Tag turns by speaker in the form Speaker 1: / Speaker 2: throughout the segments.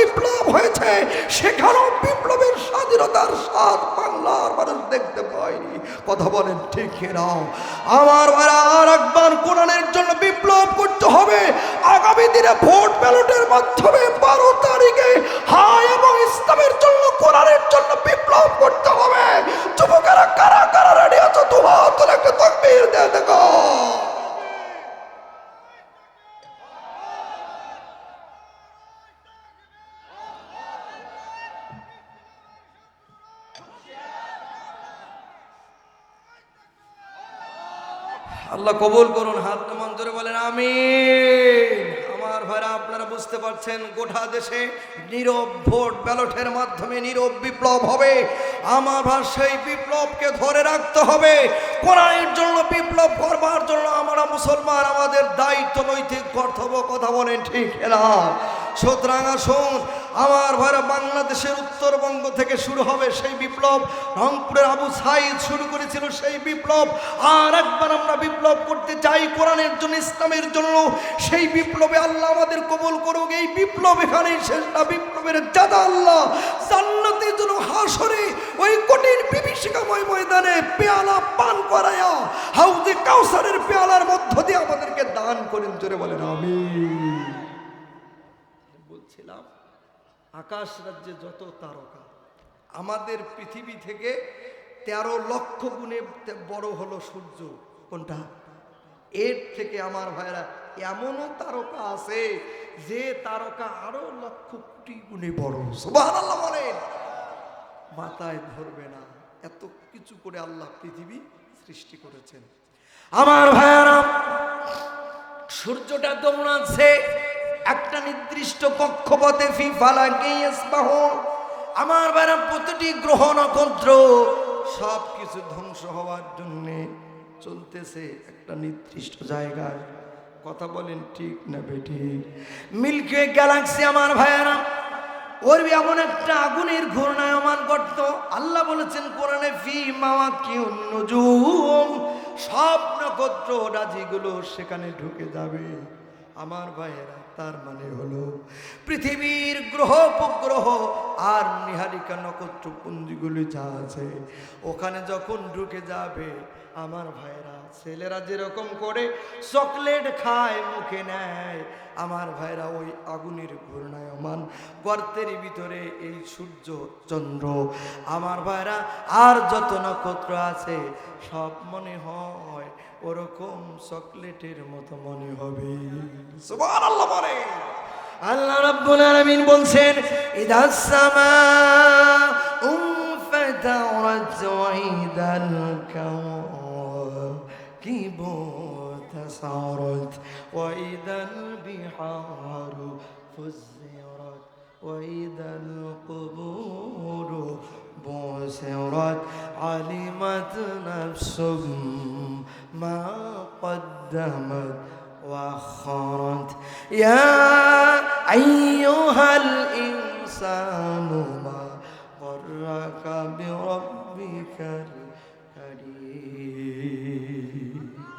Speaker 1: বিপ্লব হয়েছে, সেখানেও বিপ্লবের স্বাধীনতার স্বাদ বাংলার মানুষ দেখতে পায়নি। কথা বলেন ঠিক নাও আমার আর একবার কোরআনের জন্য বিপ্লব করতে হবে। আগামী দিনে ভোট ব্যালটের মাধ্যমে বারো তারিখে হায় এবং ইসলামের জন্য কোরআনের জন্য আল্লাহ কবুল করুন, হাত নামান ধরে বলেন আমি আমার ভাইরা, আপনারা বুঝতে পারছেন, গোটা দেশে নীরব ভোট ব্যালটের মাধ্যমে নীরব বিপ্লব হবে। আমার ভাই, সেই বিপ্লবকে ধরে রাখতে হবে। কোরআনের জন্য বিপ্লব করবার জন্য আমরা মুসলমান, আমাদের দায়িত্ব নৈতিক, কর্তব্য কথা বলেন ঠিক না সুতরাং আসুন, আমার ভাইরা বাংলাদেশের উত্তরবঙ্গ থেকে শুরু হবে সেই বিপ্লব। রংপুরের আবু সাইদ শুরু করেছিল সেই বিপ্লব। আর একবার আমরা বিপ্লব করতে চাই কোরআনের জন্য, ইসলামের জন্য। সেই বিপ্লবে আল্লাহ আমাদের কবুল করুক। এই বিপ্লব এখানেই শেষ। না, বিপ্লবের দাদা আল্লাহ। জান্নাতের জন্য হাসরে ওই কঠিন বিভীষিকাময় ময়দানে পেয়ালা পান করায়া, হাউজে কাউসারের পেয়ালার মধ্য দিয়ে আমাদেরকে দান করেন। জোরে বলেন আমি বলছিলাম, আকাশ রাজ্যে যত তারকা, আমাদের পৃথিবী থেকে তেরো লক্ষ গুণে বড় হলো সূর্য। কোনটা? এর থেকে আমার ভাইরা এমনও তারকা আছে যে তারকা আরও লক্ষ কোটি গুণে বড়। সুবহানাল্লাহ মাথায় ধরবে না। এত কিছু করে আল্লাহ পৃথিবী সৃষ্টি করেছেন। আমার ভাইয়ারা, সূর্যটা দৌড়াচ্ছে একটা নির্দিষ্ট কক্ষপথে ফি ফালাকে আমার বেড়া প্রতিটি গ্রহ নক্ষত্র সব কিছু ধ্বংস হওয়ার জন্য চলতেছে একটা নির্দিষ্ট জায়গায়। কথা বলেন ঠিক না বেটি মিল্কি গ্যালাক্সি আমার ভাইয়ারা, ওর এমন একটা আগুনের ঘূর্ণায়মান গর্ত। আল্লাহ বলেছেন, কোরআনে ফি মাওয়া কি সব নক্ষত্র রাজিগুলো সেখানে ঢুকে যাবে। আমার ভাইয়েরা, তার মানে হলো পৃথিবীর গ্রহ উপগ্রহ আর নিহারিকা নক্ষত্র পুঞ্জিগুলি যা আছে, ওখানে যখন ঢুকে যাবে, আমার ভাইয়েরা, ছেলেরা যেরকম করে চকলেট খায়, মুখে নেয়, আমার ভাইরা ওই আগুনের ঘূর্ণায়মান গর্তের ভিতরে এই সূর্য, চন্দ্র, আমার ভাইরা আর যত নক্ষত্র আছে, সব মনে হয় ওরকম চকলেটের মতো মনে হবে সুবহানাল্লাহ বলে আল্লাহ রাব্বুল আলামিন বলছেন ইদাস সামা উনফাতারাত ওয়াইদাল কাওয়াকিব تسارت وإذا البحار فزرت وإذا القبور بوسرت علمت نفس ما قدمت وأخرت. يا أيها الإنسان ما غرك بربك الكريم.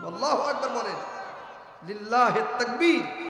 Speaker 1: الله أكبر لله التكبير.